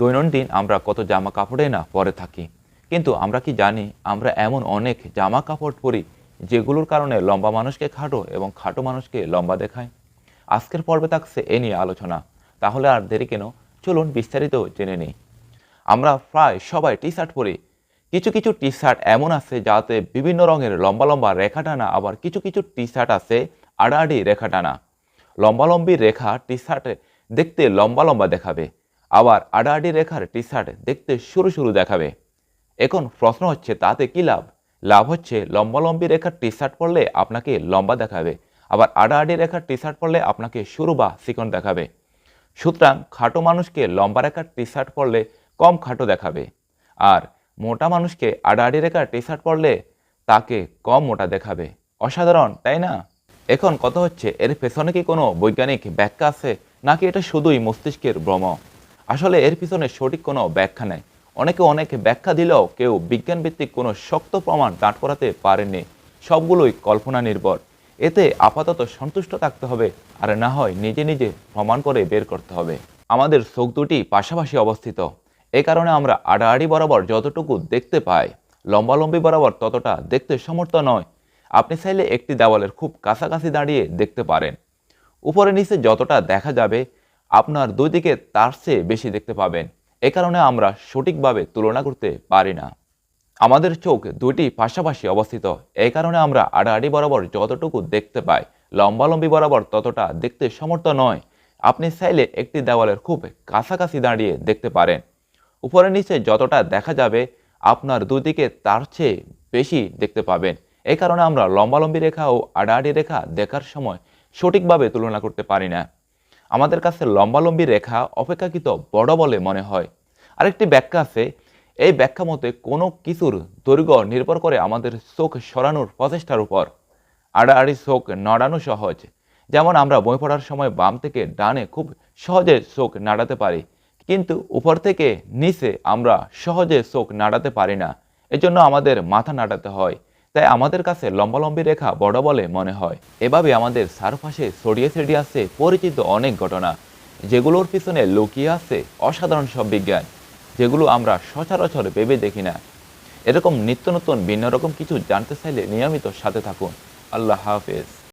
দৈনন্দিন আমরা কত জামা কাপড়ে না পরে থাকি। কিন্তু আমরা কি জানি, আমরা এমন অনেক জামা কাপড় পরি যেগুলোর কারণে লম্বা মানুষকে খাটো এবং খাটো মানুষকে লম্বা দেখায়। আজকের পর্বে থাকছে এ নিয়ে আলোচনা। তাহলে আর দেরি কেন? চলুন বিস্তারিত জেনে নিই। আমরা প্রায় সবাই টি শার্ট পরি। কিছু কিছু টি শার্ট এমন আছে যাতে বিভিন্ন রঙের লম্বা লম্বা রেখা টানা, আবার কিছু কিছু টি শার্ট আছে আড়াআড়ি রেখা টানা। লম্বালম্বি রেখা টি শার্টে দেখতে লম্বা লম্বা দেখাবে। আবার আড়াআড়ি রেখার টি শার্ট দেখতে সরু সরু দেখাবে। এখন প্রশ্ন হচ্ছে, তাতে কি লাভ? লাভ হচ্ছে লম্বালম্বি রেখার টি শার্ট পরলে আপনাকে লম্বা দেখাবে, আবার আড়াআড়ি রেখার টি শার্ট পরলে আপনাকে সরু বা চিকন দেখাবে। সুতরাং খাটো মানুষকে লম্বা রেখার টি শার্ট পরলে কম খাটো দেখাবে, আর মোটা মানুষকে আড়াআড়ি রেখার টি শার্ট পরলে তাকে কম মোটা দেখাবে। অসাধারণ, তাই না? এখন কথা হচ্ছে, এর পেছনে কি কোনো বৈজ্ঞানিক ব্যাখ্যা আছে, নাকি এটা শুধুই মস্তিষ্কের ভ্রম? আসলে এর পিছনে সঠিক কোনো ব্যাখ্যা নেই। অনেকে অনেক ব্যাখ্যা দিলেও কেউ বিজ্ঞানভিত্তিক কোনো শক্ত প্রমাণ দাঁড় করাতে পারেননি। সবগুলোই কল্পনা নির্ভর এতে আপাতত সন্তুষ্ট থাকতে হবে আর না হয় নিজে নিজে প্রমাণ করে বের করতে হবে। আমাদের চোখ দুটি পাশাপাশি অবস্থিত। এ কারণে আমরা আড়াআড়ি বরাবর যতটুকু দেখতে পাই, লম্বালম্বি বরাবর ততটা দেখতে সমর্থ নয়। আপনি চাইলে একটি দেওয়ালের খুব কাছাকাছি দাঁড়িয়ে দেখতে পারেন। উপরে নিচে যতটা দেখা যাবে আপনার দুই দিকে তার চেয়ে বেশি দেখতে পাবেন। এ কারণে আমরা সঠিকভাবে তুলনা করতে পারি না। আমাদের চোখ দুটি পাশাপাশি অবস্থিত। এই কারণে আমরা আড়াআড়ি বরাবর যতটুকু দেখতে পাই, লম্বালম্বি বরাবর ততটা দেখতে সমর্থ নয়। আপনি চাইলে একটি দেওয়ালের খুব কাছাকাছি দাঁড়িয়ে দেখতে পারেন। উপরে নিচে যতটা দেখা যাবে, আপনার দুদিকে তার চেয়ে বেশি দেখতে পাবেন। এই কারণে আমরা লম্বালম্বি রেখা ও আড়াআড়ি রেখা দেখার সময় সঠিকভাবে তুলনা করতে পারি না। আমাদের কাছে লম্বালম্বি রেখা অপেক্ষাকৃত বড় বলে মনে হয়। আরেকটি ব্যাখ্যা আছে, এই ব্যাখ্যা মতে কোনো কিছুর দৈর্ঘ্য নির্ভর করে আমাদের চোখ সরানোর প্রচেষ্টার উপর। আড়াআড়ি চোখ নড়ানো সহজ, যেমন আমরা বই পড়ার সময় বাম থেকে ডানে খুব সহজে চোখ নাড়াতে পারি, কিন্তু উপর থেকে নিচে আমরা সহজে চোখ নাড়াতে পারি না। এজন্য আমাদের মাথা নাড়াতে হয়। তাই আমাদের কাছে লম্বালম্বি রেখা বড় বলে মনে হয়। এভাবে আমাদের সারফাসে ছড়িয়ে ছড়িয়ে আছে পরিচিত অনেক ঘটনা, যেগুলোর পিছনে লুকিয়ে আছে অসাধারণ সব বিজ্ঞান, যেগুলো আমরা সচরাচর ভেবে দেখি না। এরকম নিত্য নতুন ভিন্ন রকম কিছু জানতে চাইলে নিয়মিত সাথে থাকুন। আল্লাহ হাফেজ।